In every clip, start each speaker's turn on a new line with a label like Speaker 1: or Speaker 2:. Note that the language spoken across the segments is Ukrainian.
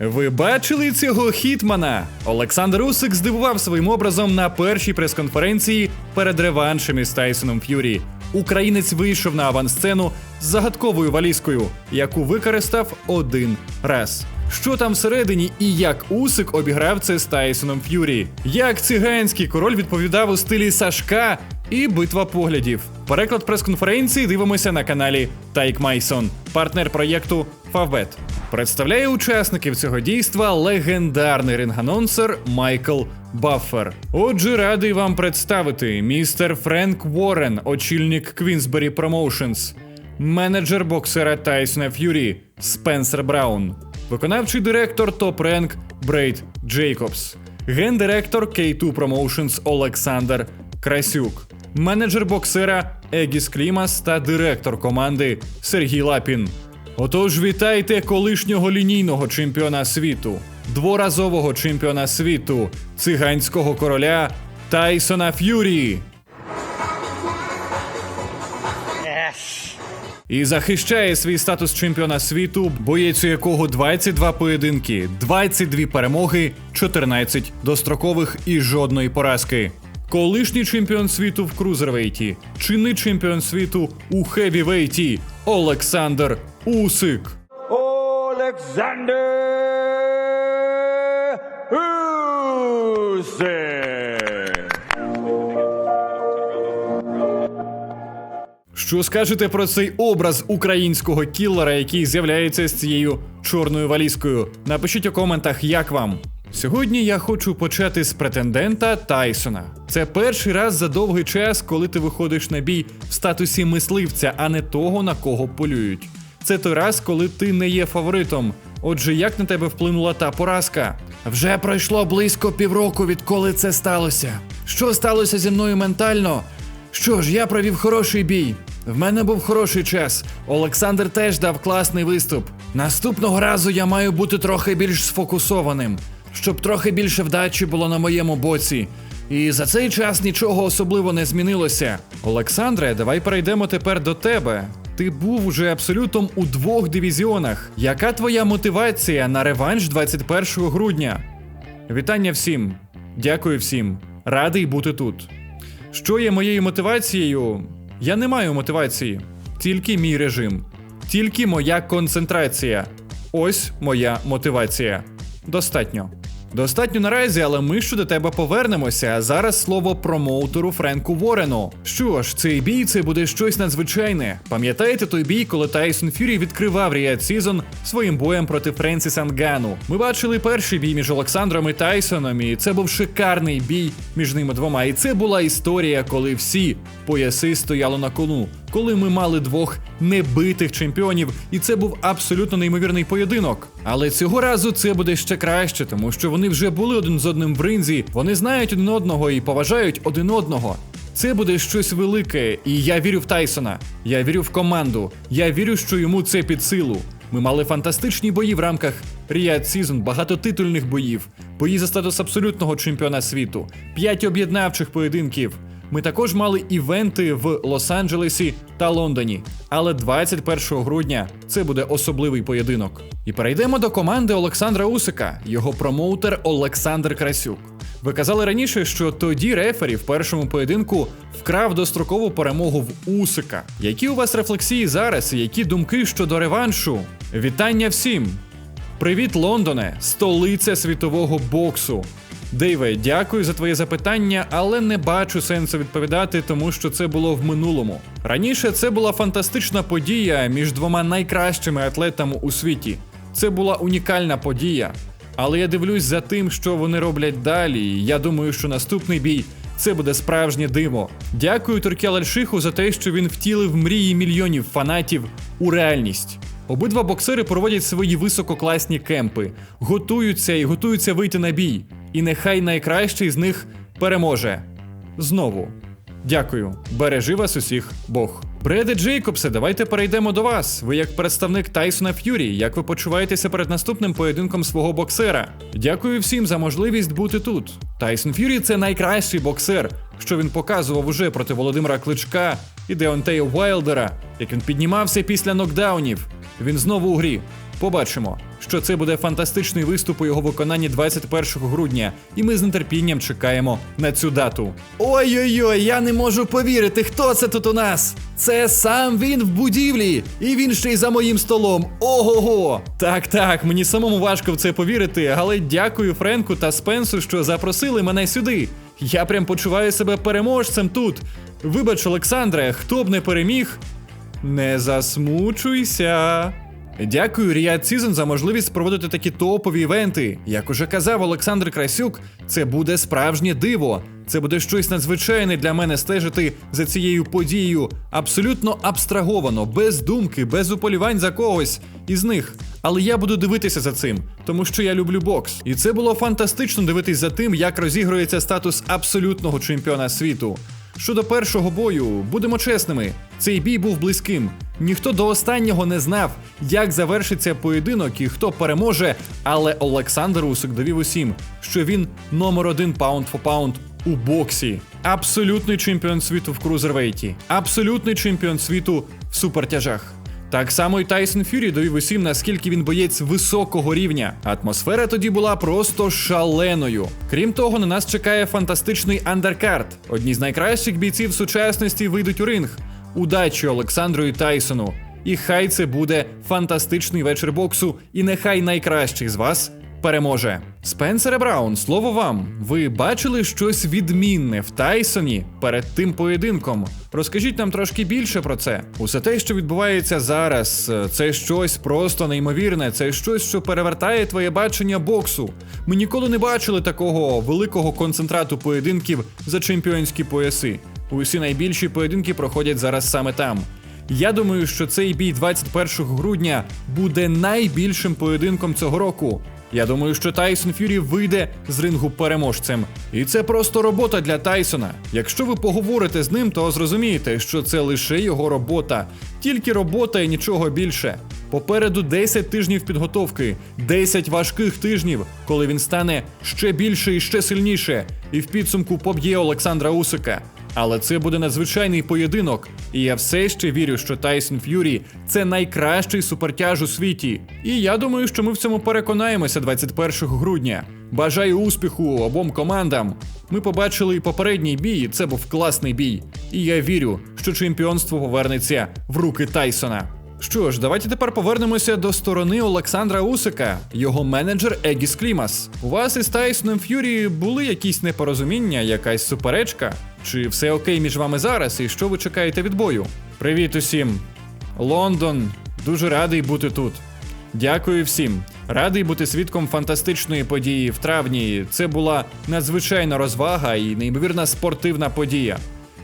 Speaker 1: Ви бачили цього хітмана? Олександр Усик здивував своїм образом на першій прес-конференції перед реваншем із Тайсоном Ф'юрі. Українець вийшов на авансцену з загадковою валізкою, яку використав один раз. Що там всередині і як Усик обіграв це з Тайсоном Ф'юрі? Як циганський король відповідав у стилі Сашка і битва поглядів. Переклад прес-конференції дивимося на каналі Тайк Майсон, партнер проєкту Фавбет. Представляє учасників цього дійства легендарний ринг-анонсер Майкл Баффер. Отже, радий вам представити містер Френк Уоррен, очільник Queensberry Promotions, менеджер боксера Тайсона Ф'юрі Спенсер Браун, виконавчий директор Top Rank Брейд Джейкобс, гендиректор K2 Promotions Олександр Красюк, менеджер боксера Егіс Клімас та директор команди Сергій Лапін. Отож, вітайте колишнього лінійного чемпіона світу, дворазового чемпіона світу, циганського короля Тайсона Ф'юрі. І захищає свій статус чемпіона світу, боєць у якого 22 поєдинки, 22 перемоги, 14 дострокових і жодної поразки. Колишній чемпіон світу в крузервейті, чинний чемпіон світу у хевівейті Олександр Усик.
Speaker 2: Олександр Усик.
Speaker 1: Що скажете про цей образ українського кіллера, який з'являється з цією чорною валізкою? Напишіть у коментах, як вам. Сьогодні я хочу почати з претендента Тайсона. Це перший раз за довгий час, коли ти виходиш на бій в статусі мисливця, а не того, на кого полюють. Це той раз, коли ти не є фаворитом. Отже, як на тебе вплинула та поразка? Вже пройшло близько півроку, відколи це сталося. Що сталося зі мною ментально? Що ж, я провів хороший бій. В мене був хороший час. Олександр теж дав класний виступ. Наступного разу я маю бути трохи більш сфокусованим, щоб трохи більше вдачі було на моєму боці. І за цей час нічого особливо не змінилося. Олександре, давай перейдемо тепер до тебе. Ти був уже абсолютом у двох дивізіонах. Яка твоя мотивація на реванш 21 грудня? Вітання всім. Дякую всім. Радий бути тут. Що є моєю мотивацією? Я не маю мотивації, тільки мій режим, тільки моя концентрація. Ось моя мотивація. Достатньо. Достатньо наразі, але ми ще до тебе повернемося. Зараз слово промоутеру Френку Ворену. Що ж, цей бій це буде щось надзвичайне. Пам'ятаєте той бій, коли Тайсон Фюрі відкривав Ріад Сізон своїм боєм проти Френсіса Нгану? Ми бачили перший бій між Олександром і Тайсоном, і це був шикарний бій між ними двома. І це була історія, коли всі пояси стояли на кону. Коли ми мали двох небитих чемпіонів, і це був абсолютно неймовірний поєдинок. Але цього разу це буде ще краще, тому що вони вже були один з одним в ринзі, вони знають один одного і поважають один одного. Це буде щось велике, і я вірю в Тайсона. Я вірю в команду. Я вірю, що йому це під силу. Ми мали фантастичні бої в рамках Ріад Сізон, багато титульних боїв, бої за статус абсолютного чемпіона світу, п'ять об'єднавчих поєдинків. Ми також мали івенти в Лос-Анджелесі та Лондоні. Але 21 грудня це буде особливий поєдинок. І перейдемо до команди Олександра Усика, його промоутер Олександр Красюк. Ви казали раніше, що тоді рефері в першому поєдинку вкрав дострокову перемогу в Усика. Які у вас рефлексії зараз і які думки щодо реваншу? Вітання всім! Привіт, Лондоне, столиця світового боксу. Дейве, дякую за твоє запитання, але не бачу сенсу відповідати, тому що це було в минулому. Раніше це була фантастична подія між двома найкращими атлетами у світі. Це була унікальна подія. Але я дивлюсь за тим, що вони роблять далі. Я думаю, що наступний бій це буде справжнє диво. Дякую Туркі Альшиху за те, що він втілив мрії мільйонів фанатів у реальність. Обидва боксери проводять свої висококласні кемпи, готуються і готуються вийти на бій. І нехай найкращий з них переможе. Знову. Дякую. Бережи вас усіх Бог. Бреде Джейкобсе, давайте перейдемо до вас. Ви як представник Тайсона Ф'юрі, як ви почуваєтеся перед наступним поєдинком свого боксера? Дякую всім за можливість бути тут. Тайсон Ф'юрі це найкращий боксер, що він показував уже проти Володимира Кличка і Деонтея Уайлдера, як він піднімався після нокдаунів. Він знову у грі. Побачимо, що це буде фантастичний виступ у його виконанні 21 грудня, і ми з нетерпінням чекаємо на цю дату. Ой-ой-ой, я не можу повірити, хто це тут у нас. Це сам він в будівлі, і він ще й за моїм столом. Ого-го! Так, так, мені самому важко в це повірити, але дякую Френку та Спенсу, що запросили мене сюди. Я прям почуваю себе переможцем тут. Вибач, Олександре, хто б не переміг, не засмучуйся. Дякую Riyadh Season за можливість проводити такі топові івенти. Як уже казав Олександр Красюк, це буде справжнє диво. Це буде щось надзвичайне для мене стежити за цією подією, абсолютно абстраговано, без думки, без уполювань за когось із них. Але я буду дивитися за цим, тому що я люблю бокс. І це було фантастично дивитись за тим, як розігрується статус абсолютного чемпіона світу. Щодо першого бою, будемо чесними, цей бій був близьким. Ніхто до останнього не знав, як завершиться поєдинок і хто переможе, але Олександр Усик довів усім, що він номер один паунд по паунд у боксі. Абсолютний чемпіон світу в крузервейті, абсолютний чемпіон світу в супертяжах. Так само і Тайсон Фюрі довів усім, наскільки він боєць високого рівня. Атмосфера тоді була просто шаленою. Крім того, на нас чекає фантастичний андеркарт. Одні з найкращих бійців сучасності вийдуть у ринг. Удачі Олександру і Тайсону. І хай це буде фантастичний вечір боксу, і нехай найкращий з вас переможе. Спенсере Браун, слово вам. Ви бачили щось відмінне в Тайсоні перед тим поєдинком? Розкажіть нам трошки більше про це. Усе те, що відбувається зараз, це щось просто неймовірне, це щось, що перевертає твоє бачення боксу. Ми ніколи не бачили такого великого концентрату поєдинків за чемпіонські пояси. Усі найбільші поєдинки проходять зараз саме там. Я думаю, що цей бій 21 грудня буде найбільшим поєдинком цього року. Я думаю, що Тайсон Фюрі вийде з рингу переможцем. І це просто робота для Тайсона. Якщо ви поговорите з ним, то зрозумієте, що це лише його робота, тільки робота і нічого більше. Попереду 10 тижнів підготовки, 10 важких тижнів, коли він стане ще більше і ще сильніше, і в підсумку поб'є Олександра Усика. Але це буде надзвичайний поєдинок, і я все ще вірю, що Тайсон Ф'юрі це найкращий супертяж у світі. І я думаю, що ми в цьому переконаємося 21 грудня. Бажаю успіху обом командам. Ми побачили і попередній бій, і це був класний бій. І я вірю, що чемпіонство повернеться в руки Тайсона. Що ж, давайте тепер повернемося до сторони Олександра Усика, його менеджер Егіс Клімас. У вас із Тайсоном Ф'юрі були якісь непорозуміння, якась суперечка? Чи все окей між вами зараз, і що ви чекаєте від бою? Привіт усім! Лондон, дуже радий бути тут. Дякую всім. Радий бути свідком фантастичної події в травні. Це була надзвичайна розвага і неймовірна спортивна подія.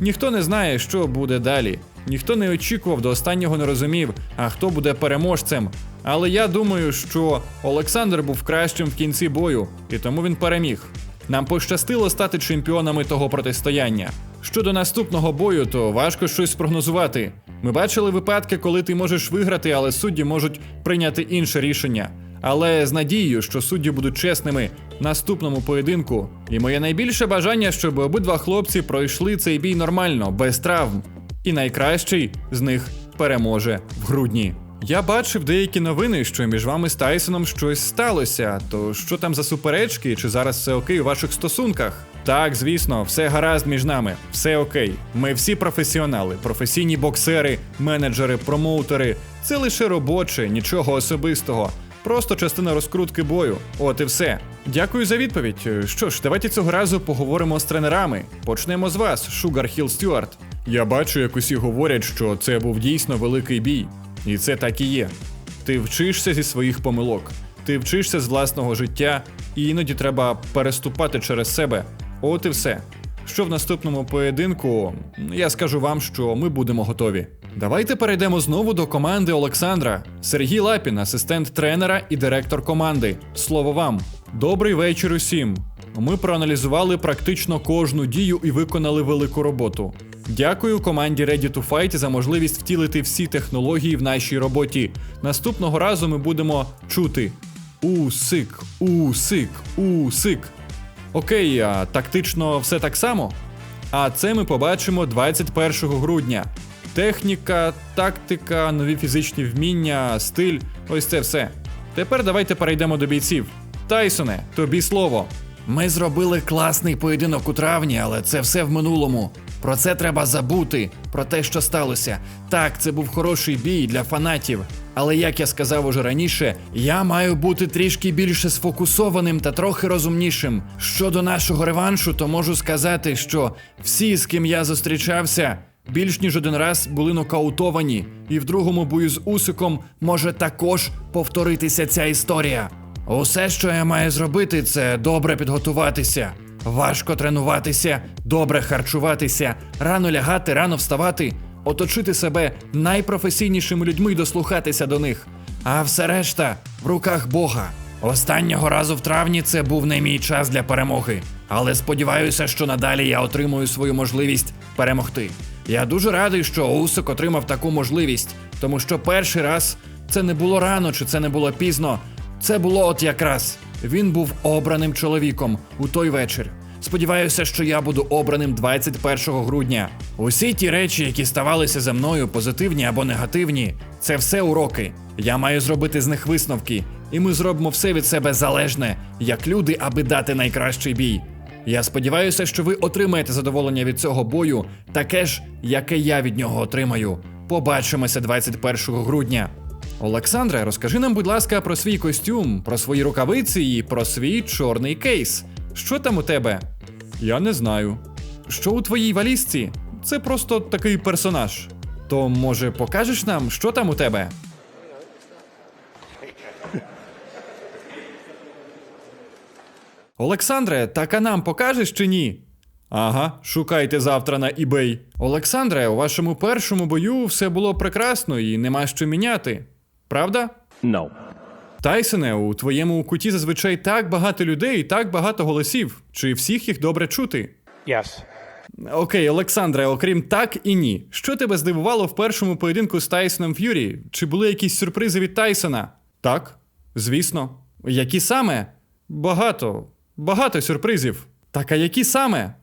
Speaker 1: Ніхто не знає, що буде далі. Ніхто не очікував до останнього не розумів, а хто буде переможцем. Але я думаю, що Олександр був кращим в кінці бою, і тому він переміг. Нам пощастило стати чемпіонами того протистояння. Щодо наступного бою, то важко щось спрогнозувати. Ми бачили випадки, коли ти можеш виграти, але судді можуть прийняти інше рішення. Але з надією, що судді будуть чесними в наступному поєдинку. І моє найбільше бажання, щоб обидва хлопці пройшли цей бій нормально, без травм. І найкращий з них переможе в грудні. Я бачив деякі новини, що між вами з Тайсоном щось сталося. То що там за суперечки, чи зараз все окей у ваших стосунках? Так, звісно, все гаразд між нами, все окей. Ми всі професіонали, професійні боксери, менеджери, промоутери. Це лише робоче, нічого особистого. Просто частина розкрутки бою. От і все. Дякую за відповідь. Що ж, давайте цього разу поговоримо з тренерами. Почнемо з вас, Шугар Хіл Стюарт. Я бачу, як усі говорять, що це був дійсно великий бій. І це так і є. Ти вчишся зі своїх помилок, ти вчишся з власного життя, і іноді треба переступати через себе. От і все. Що в наступному поєдинку, я скажу вам, що ми будемо готові. Давайте перейдемо знову до команди Олександра. Сергій Лапін, асистент тренера і директор команди. Слово вам. Добрий вечір усім. Ми проаналізували практично кожну дію і виконали велику роботу. Дякую команді Ready to Fight за можливість втілити всі технології в нашій роботі. Наступного разу ми будемо чути усик, усик, усик. Окей, а тактично все так само. А це ми побачимо 21 грудня. Техніка, тактика, нові фізичні вміння, стиль ось це все. Тепер давайте перейдемо до бійців. Тайсоне, тобі слово. Ми зробили класний поєдинок у травні, але це все в минулому. Про це треба забути, про те, що сталося. Так, це був хороший бій для фанатів. Але як я сказав уже раніше, я маю бути трішки більше сфокусованим та трохи розумнішим. Щодо нашого реваншу, то можу сказати, що всі, з ким я зустрічався, більш ніж один раз були нокаутовані, і в другому бою з Усиком може також повторитися ця історія. Усе, що я маю зробити, це добре підготуватися, важко тренуватися, добре харчуватися, рано лягати, рано вставати, оточити себе найпрофесійнішими людьми і дослухатися до них. А все решта в руках Бога. Останнього разу в травні це був не мій час для перемоги, але сподіваюся, що надалі я отримую свою можливість перемогти. Я дуже радий, що Усик отримав таку можливість, тому що перший раз це не було рано чи це не було пізно. Це було от якраз. Він був обраним чоловіком у той вечір. Сподіваюся, що я буду обраним 21 грудня. Усі ті речі, які ставалися за мною, позитивні або негативні, це все уроки. Я маю зробити з них висновки, і ми зробимо все від себе залежне, як люди, аби дати найкращий бій. Я сподіваюся, що ви отримаєте задоволення від цього бою, таке ж, яке я від нього отримаю. Побачимося 21 грудня. Олександре, розкажи нам, будь ласка, про свій костюм, про свої рукавиці і про свій чорний кейс. Що там у тебе? Я не знаю. Що у твоїй валізці? Це просто такий персонаж. То, може, покажеш нам, що там у тебе? Олександре, так а нам покажеш чи ні? Ага, шукайте завтра на eBay. Олександре, у вашому першому бою все було прекрасно і нема що міняти. Правда?
Speaker 2: No.
Speaker 1: Тайсоне, у твоєму куті зазвичай так багато людей і так багато голосів. Чи всіх їх добре чути?
Speaker 2: Yes.
Speaker 1: Окей, Олександре, окрім так і ні. Що тебе здивувало в першому поєдинку з Тайсоном Ф'юрі? Чи були якісь сюрпризи від Тайсона? Так, звісно. Які саме? Багато. Багато сюрпризів. Так а які саме?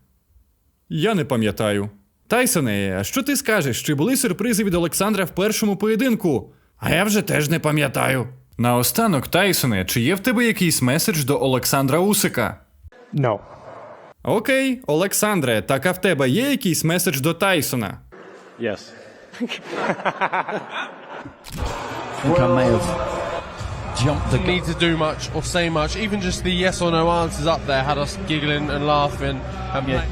Speaker 1: Я не пам'ятаю. Тайсоне, а що ти скажеш? Чи були сюрпризи від Олександра в першому поєдинку? А я вже теж не пам'ятаю. Наостанок, Тайсоне, чи є в тебе якийсь меседж до Олександра Усика?
Speaker 2: No.
Speaker 1: Окей, Олександре, так а в тебе є якийсь меседж до Тайсона?
Speaker 2: Yes.
Speaker 3: think I may have jumped the
Speaker 4: didn't need to do much or say much. Even just the yes or no answers up there had us giggling and laughing. And
Speaker 3: Yeah,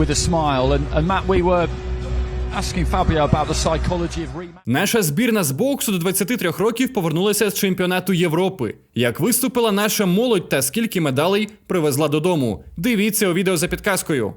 Speaker 3: with a smile. And, and Matt, we were
Speaker 1: Наша збірна з боксу до 23 років повернулася з чемпіонату Європи. Як виступила наша молодь та скільки медалей привезла додому? Дивіться у відео за підказкою.